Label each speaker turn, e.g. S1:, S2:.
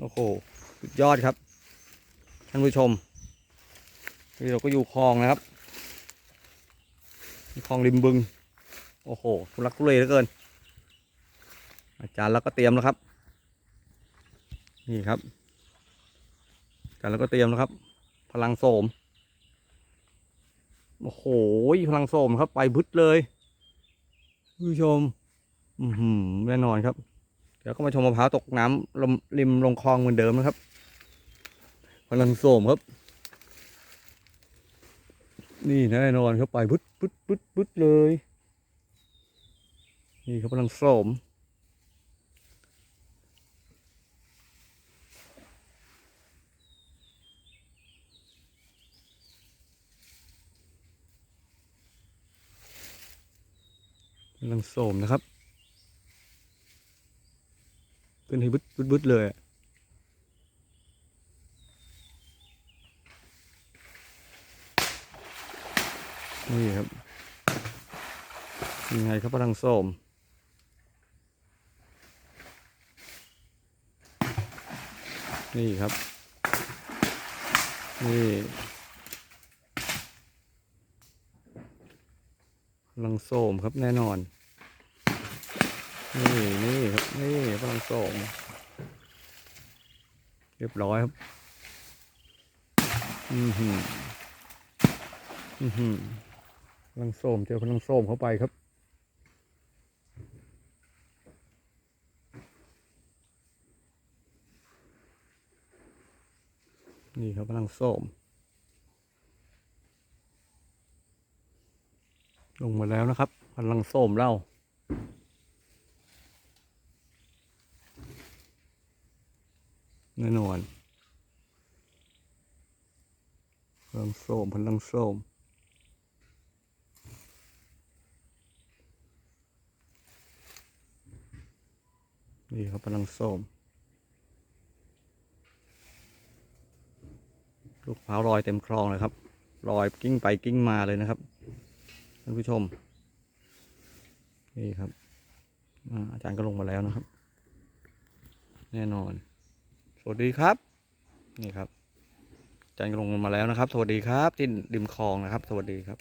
S1: โอ้โหสุดยอดครับ ท่านผู้ชมนี่เราก็อยู่คลองนะครับคลองริมบึง โอ้โหทุลักทุเลเหลือเกิน อาจารย์เราก็เตรียมแล้วครับ นี่ครับอาจารย์เราก็เตรียมแล้วครับ พลังโสมโอ้โหพลังโสมครับไปบึดเลยผู้ชม อือหือแน่นอนครับ เดี๋ยวก็มาชมมะพร้าวตกน้ำลมริมลงคลองเหมือนเดิมนะครับพลังโสมครับ นี่แน่นอนครับไปบึดบึดบึดบึดเลย นี่ครับพลังโสมพลังโสมนะครับ ขึ้นให้บึดบึดบึดเลยอะนี่ครับยังไงครับพลังโสมนี่ครับ นี่พลังโสมครับแน่นอน นี่นี่ครับนี่ พลังเรียบร้อยครับ อือหืออือหือพลังโสมเจอพลังโสมเข้าไปครับ นี่ครับพลังโสมลงมาแล้วนะครับพลังโสมเรา แน่นอนพลังโสมพลังโสมนี่ครับพลังโสมลูกพร้าวลอยเต็มคลองเลยครับลอยกิ้งไปกิ้งมาเลยนะครับท่านผู้ชม นี่ครับอ่าอาจารย์ก็ลงมาแล้วนะครับ แน่นอน สวัสดีครับ นี่ครับอาจารย์ก็ลงมาแล้วนะครับ สวัสดีครับที่ริมคลองนะครับ สวัสดีครับ